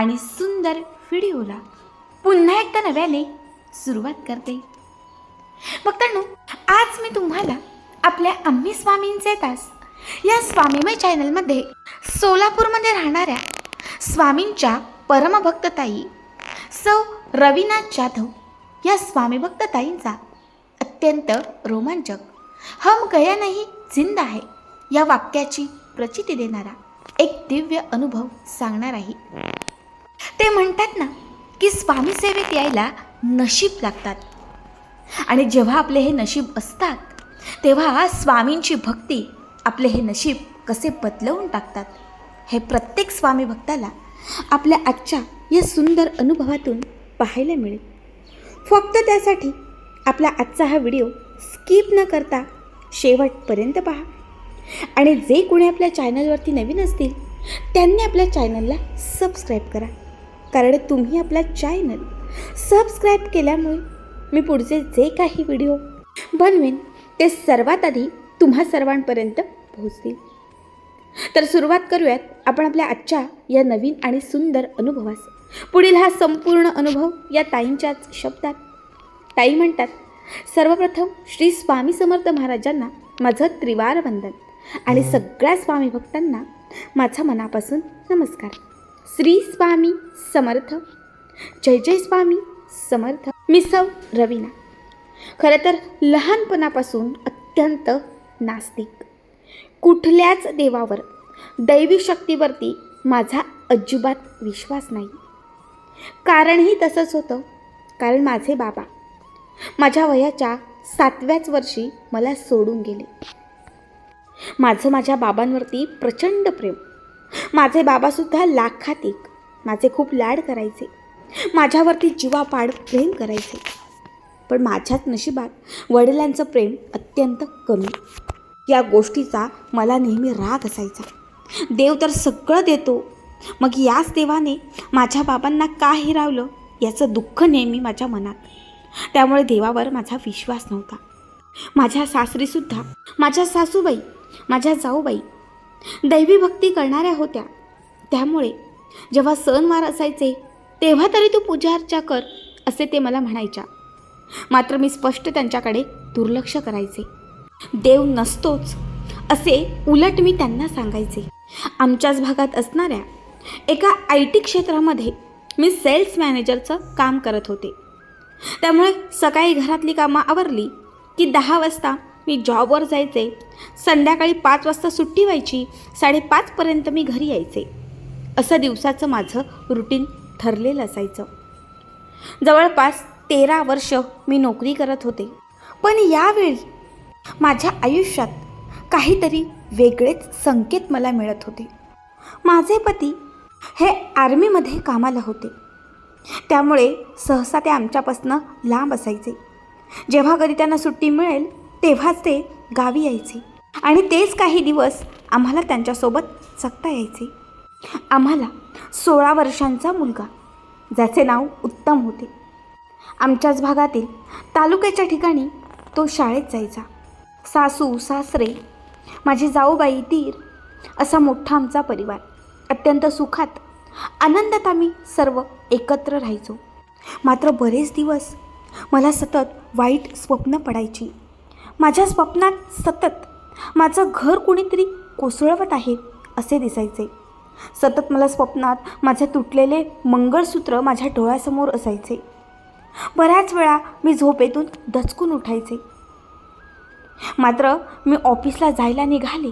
आणि सुंदर व्हिडिओला पुन्हा एकदा नव्याने सुरुवात करते. बघतांनो आज मी तुम्हाला आपल्या आम्ही स्वामींचे तास या स्वामीमय चॅनलमध्ये सोलापूरमध्ये राहणाऱ्या स्वामींच्या परमभक्तताई सौ रविनाथ जाधव या स्वामी भक्तताईंचा अत्यंत रोमांचक हम गया नाही जिंदा आहे या वाक्याची प्रचिती देणारा एक दिव्य अनुभव सांगणार आहे. ते म्हणतात ना की स्वामीसेवेत यायला नशीब लागतात. आणि जेव्हा आपले हे नशीब असतात तेव्हा स्वामींची भक्ती आपले हे नशीब कसे बदलवून टाकतात. हे प्रत्येक स्वामी भक्ताला आपल्या आजच्या या सुंदर अनुभवातून पाहायला मिळेल. फक्त त्यासाठी आपला आजचा हा व्हिडिओ स्किप न करता शेवटपर्यंत पहा. आणि जे कोणी आपल्या चॅनलवरती नवीन असतील त्यांनी आपल्या चॅनलला सबस्क्राईब करा. कारण तुम्ही आपला चॅनल सबस्क्राईब केल्यामुळे मी पुढचे जे काही व्हिडिओ बनवेन ते सर्वात आधी तुम्हा सर्वांपर्यंत पोहोचतील. तर सुरुवात करूयात आपण आपल्या आजच्या या नवीन आणि सुंदर अनुभवास. पुढील हा संपूर्ण अनुभव या ताईंच्याच शब्दात. ताई म्हणतात सर्वप्रथम श्री स्वामी समर्थ महाराजांना माझं त्रिवार वंदन आणि सगळ्या स्वामी भक्तांना माझा मनापासून नमस्कार. श्री स्वामी समर्थ. जय जय स्वामी समर्थ. मी सौ रवीना. खरं तर लहानपणापासून अत्यंत नास्तिक. कुठल्याच देवावर दैवी शक्तीवरती माझा अजिबात विश्वास नाही. कारणही तसंच होतं. कारण माझे बाबा माझ्या वयाच्या सातव्याच वर्षी मला सोडून गेले. माझं माझ्या बाबांवरती प्रचंड प्रेम. माझे बाबासुद्धा लाखात एक माझे खूप लाड करायचे. माझ्यावरती जीवापाड प्रेम करायचे. पण माझ्याच नशिबात वडिलांचं प्रेम अत्यंत कमी. या गोष्टीचा मला नेहमी राग असायचा. देव तर सगळं देतो. मग याच देवाने माझ्या बाबांना का हिरावलं याचं दुःख नेहमी माझ्या मनात. त्यामुळे देवावर माझा विश्वास नव्हता. माझ्या सासरीसुद्धा माझ्या सासूबाई माझ्या जाऊबाई दैवी भक्ती करणाऱ्या होत्या. त्यामुळे जेव्हा सणवार असायचे तेव्हा तरी तू पूजा अर्चा कर असे ते मला म्हणायच्या. मात्र मी स्पष्ट त्यांच्याकडे दुर्लक्ष करायचे. देव नसतोच असे उलट मी त्यांना सांगायचे. आमच्याच भागात असणाऱ्या एका आय टी क्षेत्रामध्ये मी सेल्स मॅनेजरचं काम करत होते. त्यामुळे सकाळी घरातली कामं आवरली की दहा वाजता मी जॉबवर जायचे. संध्याकाळी पाच वाजता सुट्टी व्हायची. साडेपाचपर्यंत मी घरी यायचे. असं दिवसाचं माझं रुटीन ठरलेलं असायचं. जवळपास तेरा वर्ष मी नोकरी करत होते. पण यावेळी माझ्या आयुष्यात काहीतरी वेगळेच संकेत मला मिळत होते. माझे पती हे आर्मीमध्ये कामाला होते. त्यामुळे सहसा ते आमच्यापासनं लांब असायचे. जेव्हा कधी त्यांना सुट्टी मिळेल तेव्हाच ते गावी यायचे. आणि तेच काही दिवस आम्हाला त्यांच्यासोबत जगता यायचे. आम्हाला सोळा वर्षांचा मुलगा ज्याचे नाव उत्तम होते. आमच्याच भागातील तालुक्याच्या ठिकाणी तो शाळेत जायचा. सासू सासरे माझी जाऊबाई तीर असा मोठा आमचा परिवार. अत्यंत सुखात आनंदात आम्ही सर्व एकत्र राहायचो. मात्र बरेच दिवस मला सतत वाईट स्वप्न पडायची माझ्या स्वप्नात सतत माझं घर कोणीतरी कोसळवत आहे असे दिसायचे. सतत मला स्वप्नात माझे तुटलेले मंगळसूत्र माझ्या डोळ्यासमोर असायचे. बऱ्याच वेळा मी झोपेतून दचकून उठायचे. मात्र मी ऑफिसला जायला निघाले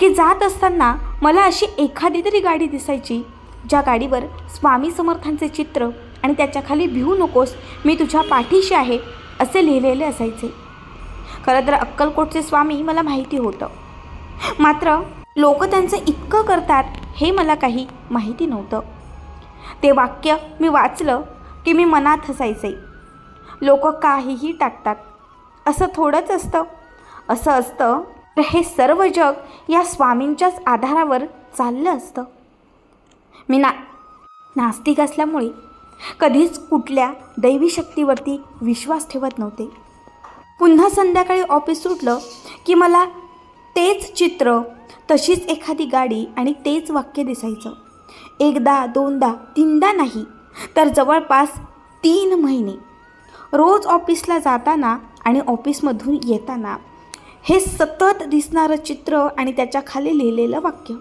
की जात असताना मला अशी एखादी तरी गाडी दिसायची ज्या गाडीवर स्वामी समर्थांचे चित्र आणि त्याच्याखाली भिवू नकोस मी तुझ्या पाठीशी आहे असे लिहिलेले असायचे. खरं तर अक्कलकोटचे स्वामी मला माहिती होतं. मात्र लोक त्यांचं इतकं करतात हे मला काही माहिती नव्हतं. ते वाक्य मी वाचलं की मी मनात हसायचे. लोक काहीही टाकतात. असं थोडंच असतं. असं असतं तर हे सर्व जग या स्वामींच्याच आधारावर चाललं असतं. मी ना नास्तिक असल्यामुळे कधीच कुठल्या दैवी शक्तीवरती विश्वास ठेवत नव्हते. पुन्हा संध्याकाळी ऑफिस सुटलं की मला तेच चित्र तशीच एखादी गाडी आणि तेच वाक्य दिसायचं. एकदा दोनदा तीनदा नाही तर जवळपास तीन महिने. रोज ऑफिसला जाताना आणि ऑफिसमधून येताना हे सतत दिसणारं चित्र आणि त्याच्याखाली लिहिलेलं वाक्य.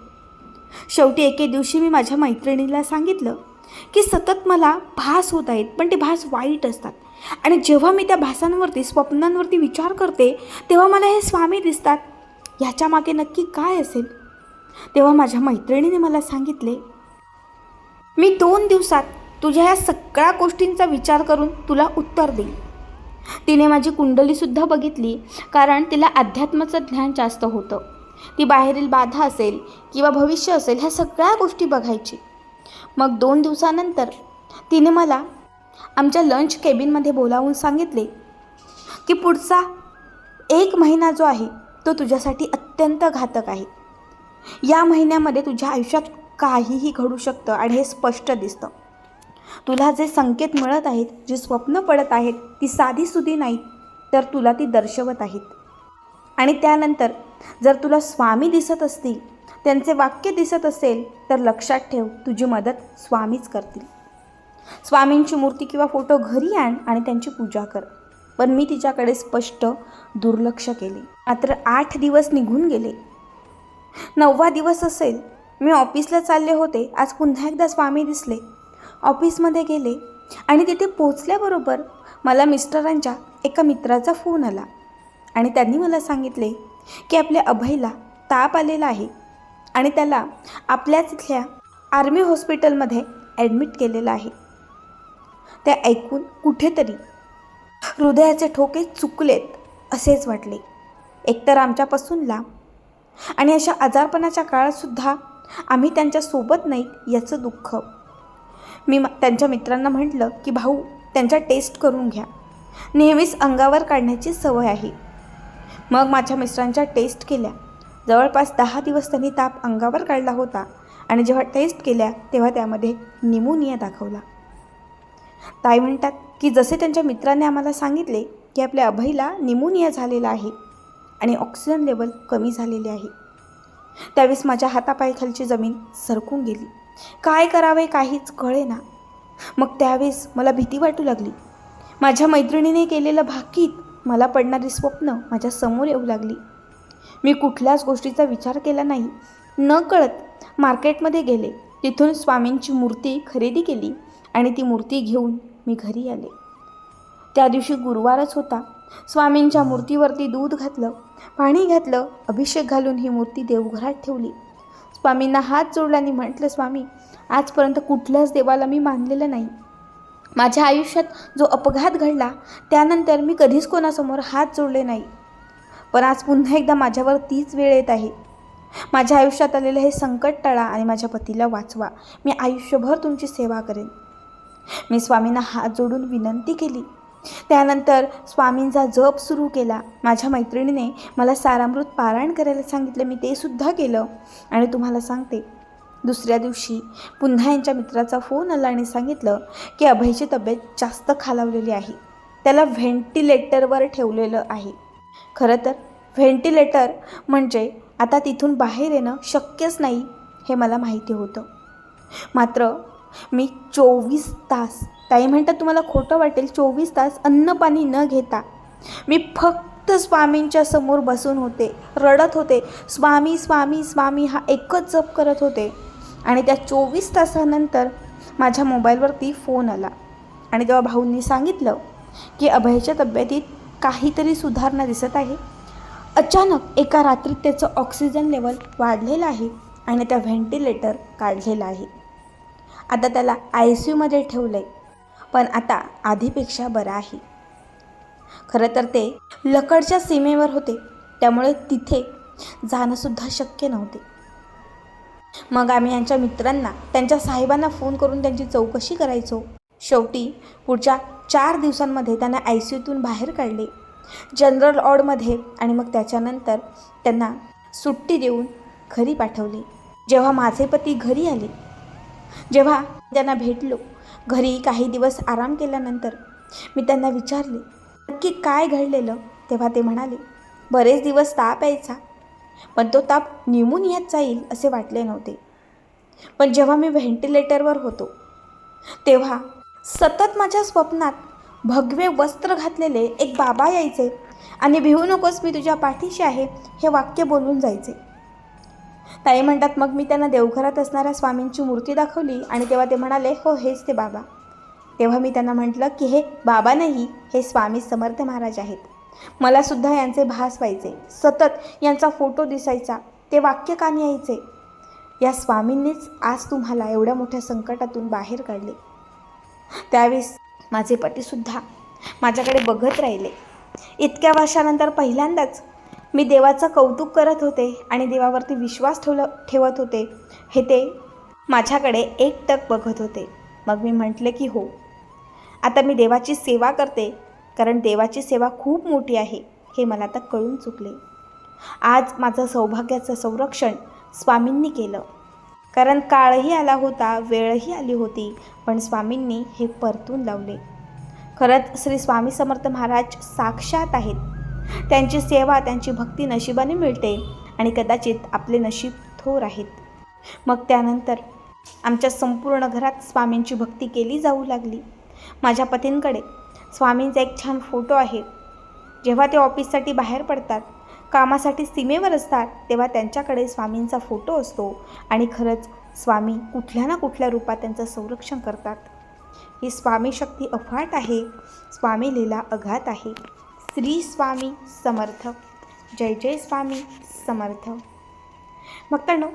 शेवटी एके दिवशी मी माझ्या मैत्रिणीला सांगितलं की सतत मला भास होत आहेत पण ते भास वाईट असतात. आणि जेव्हा मी त्या भासांवरती स्वप्नांवरती विचार करते तेव्हा मला हे स्वामी दिसतात. ह्याच्या मागे नक्की काय असेल? तेव्हा माझ्या मैत्रिणीने मला सांगितले मी दोन दिवसात तुझ्या या सगळ्या गोष्टींचा विचार करून तुला उत्तर देईन. तिने माझी कुंडलीसुद्धा बघितली कारण तिला अध्यात्माचं ज्ञान जास्त होतं. ती बाहेरील बाधा असेल किंवा भविष्य असेल ह्या सगळ्या गोष्टी बघायची. मग दोन दिवसानंतर तिने मला आमच्या लंच केबिनमध्ये बोलावून सांगितले की पुढचा एक महिना जो आहे तो तुझ्यासाठी अत्यंत घातक आहे. या महिन्यामध्ये तुझ्या आयुष्यात काहीही घडू शकतं आणि हे स्पष्ट दिसतं. तुला जे संकेत मिळत आहेत जी स्वप्न पडत आहेत ती साधीसुधी नाहीत तर तुला ती दर्शवत आहेत. आणि त्यानंतर जर तुला स्वामी दिसत असतील त्यांचे वाक्य दिसत असेल तर लक्षात ठेव तुझी मदत स्वामीच करतील. स्वामींची मूर्ती किंवा फोटो घरी आण आणि त्यांची पूजा कर. पण मी तिच्याकडे स्पष्ट दुर्लक्ष केले. मात्र आठ दिवस निघून गेले. नववा दिवस असेल. मी ऑफिसला चालले होते. आज पुन्हा एकदा स्वामी दिसले. ऑफिसमध्ये गेले आणि तिथे पोचल्याबरोबर मला मिस्टरांच्या एका मित्राचा फोन आला. आणि त्यांनी मला सांगितले की आपल्या अभयला ताप आलेला आहे आणि त्याला आपल्याच इथल्या आर्मी हॉस्पिटलमध्ये ॲडमिट केलेलं आहे. ते ऐकून कुठेतरी हृदयाचे ठोके चुकलेत असेच वाटले. एकतर आमच्यापासून लांब आणि अशा आजारपणाच्या काळातसुद्धा आम्ही त्यांच्यासोबत नाहीत याचं दुःख. मी त्यांच्या मित्रांना म्हटलं की भाऊ त्यांच्या टेस्ट करून घ्या. नेहमीच अंगावर काढण्याची सवय आहे. मग माझ्या मिस्टरांच्या टेस्ट केल्या. जवळपास दहा दिवस त्यांनी ताप अंगावर काढला होता आणि जेव्हा टेस्ट केल्या तेव्हा त्यामध्ये निमोनिया दाखवला. ताई म्हणतात की जसे त्यांच्या मित्राने आम्हाला सांगितले की आपल्या अभयला निमोनिया झालेला आहे आणि ऑक्सिजन लेवल कमी झालेले आहे. त्यावेळेस माझ्या हातापायखालची जमीन सरकून गेली. काय करावे काहीच कळेना. मग त्यावेळेस मला भीती वाटू लागली. माझ्या मैत्रिणीने केलेलं भाकीत मला पडणारी स्वप्न माझ्यासमोर येऊ लागली. मी कुठल्याच गोष्टीचा विचार केला नाही. न कळत मार्केटमध्ये गेले. तिथून स्वामींची मूर्ती खरेदी केली. आणि ती मूर्ती घेऊन मी घरी आले. त्या दिवशी गुरुवारच होता. स्वामींच्या मूर्तीवरती दूध घातलं पाणी घातलं अभिषेक घालून ही मूर्ती देवघरात ठेवली. स्वामींना हात जोडला आणि म्हटलं स्वामी आजपर्यंत कुठल्याच देवाला मी मानलेलं नाही. माझ्या आयुष्यात जो अपघात घडला त्यानंतर मी कधीच कोणासमोर हात जोडले नाही. पण आज पुन्हा एकदा माझ्यावर तीच वेळ येत आहे. माझ्या आयुष्यात आलेलं हे संकट टाळा आणि माझ्या पतीला वाचवा. मी आयुष्यभर तुमची सेवा करेन. मी स्वामींना हात जोडून विनंती केली. त्यानंतर स्वामींचा जप सुरू केला. माझ्या मैत्रिणीने मला सारामृत पारायण करायला सांगितलं. मी ते सुद्धा केलं आणि तुम्हाला सांगते दुसऱ्या दिवशी पुन्हा यांच्या मित्राचा फोन आला आणि सांगितलं की अभयची तब्येत जास्त खालावलेली आहे. त्याला व्हेंटिलेटरवर ठेवलेलं आहे. खरं तर व्हेंटिलेटर म्हणजे आता तिथून बाहेर येणं शक्यच नाही हे मला माहिती होतं. मात्र मी चोवीस तास ताई म्हणतात तुम्हाला खोटं वाटेल चोवीस तास अन्न पाणी न घेता मी फक्त स्वामींच्या समोर बसून होते रडत होते. स्वामी स्वामी स्वामी हा एकच जप करत होते. आणि त्या चोवीस तासानंतर माझ्या मोबाईलवरती फोन आला. आणि तेव्हा भाऊंनी सांगितलं की अभयच्या तब्येतीत काहीतरी सुधारणा दिसत आहे. अचानक एका रात्रीत त्याचं ऑक्सिजन लेवल वाढलेलं आहे आणि त्या व्हेंटिलेटर काढलेलं आहे. आता त्याला आय सी यूमध्ये ठेवलं आहे पण आता आधीपेक्षा बरं आहे. खरं तर ते लकडच्या सीमेवर होते. त्यामुळे तिथे जाणंसुद्धा शक्य नव्हते. मग आम्ही यांच्या मित्रांना त्यांच्या साहेबांना फोन करून त्यांची चौकशी करायचो. शेवटी पुढच्या चार दिवसांमध्ये त्यांना आय सी यूतून बाहेर काढले. जनरल ऑडमध्ये आणि मग त्याच्यानंतर त्यांना सुट्टी देऊन घरी पाठवले. जेव्हा माझे पती घरी आले जेव्हा त्यांना भेटलो घरी काही दिवस आराम केल्यानंतर मी त्यांना विचारले नक्की काय घडलेलं? तेव्हा ते म्हणाले बरेच दिवस ताप यायचा पण तो ताप निमून जाईल असे वाटले नव्हते. पण जेव्हा मी व्हेंटिलेटरवर होतो तेव्हा सतत माझ्या स्वप्नात भगवे वस्त्र घातलेले एक बाबा यायचे आणि भिवू नकोस मी तुझ्या पाठीशी आहे हे वाक्य बोलून जायचे. ताई म्हणतात मग मी त्यांना देवघरात असणाऱ्या स्वामींची मूर्ती दाखवली आणि तेव्हा ते म्हणाले हो हेच ते बाबा. तेव्हा मी त्यांना म्हटलं की हे बाबा नाही हे स्वामी समर्थ महाराज आहेत. मलासुद्धा यांचे भास व्हायचे. सतत यांचा फोटो दिसायचा. ते वाक्य कान यायचे. या स्वामींनीच आज तुम्हाला एवढ्या मोठ्या संकटातून बाहेर काढले. त्यावेळेस माझे पतीसुद्धा माझ्याकडे बघत राहिले. इतक्या वर्षानंतर पहिल्यांदाच मी देवाचं कौतुक करत होते आणि देवावरती विश्वास ठेवलं ठेवत होते हे ते माझ्याकडे एकटक बघत होते. मग मी म्हटले की हो. आता मी देवाची सेवा करते कारण देवाची सेवा खूप मोठी आहे हे मला आता कळून चुकले. आज माझं सौभाग्याचं संरक्षण स्वामींनी केलं. कारण काळही आला होता वेळही आली होती पण स्वामींनी हे परतून लावले. खरंच श्री स्वामी समर्थ महाराज साक्षात आहेत. त्यांची सेवा त्यांची भक्ती नशिबाने मिळते आणि कदाचित आपले नशीब थोर आहेत. मग त्यानंतर आमच्या संपूर्ण घरात स्वामींची भक्ती केली जाऊ लागली. माझ्या पतींकडे स्वामींचा एक छान फोटो आहे. जेव्हा ते ऑफिससाठी बाहेर पडतात कामासाठी सीमेवर असतात तेव्हा त्यांच्याकडे स्वामींचा फोटो असतो आणि खरंच स्वामी कुठल्या ना कुठल्या रूपात त्यांचं संरक्षण करतात. ही स्वामी शक्ती अफाट आहे. स्वामी लीला अघात आहे. श्री स्वामी समर्थ. जय जय स्वामी समर्थ. मग तर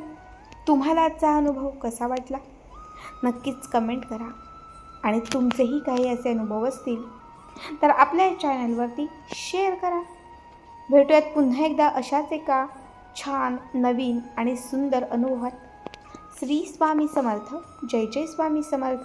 तुम्हाला आजचा अनुभव कसा वाटला? नक्कीच कमेंट करा. आणि तुमचेही काही असे अनुभव असतील तर आपल्या चॅनलवरती शेअर करा. भेटूयात पुन्हा एकदा अशाच एका छान नवीन आणि सुंदर अनुभवात. श्री स्वामी समर्थ. जय जय स्वामी समर्थ.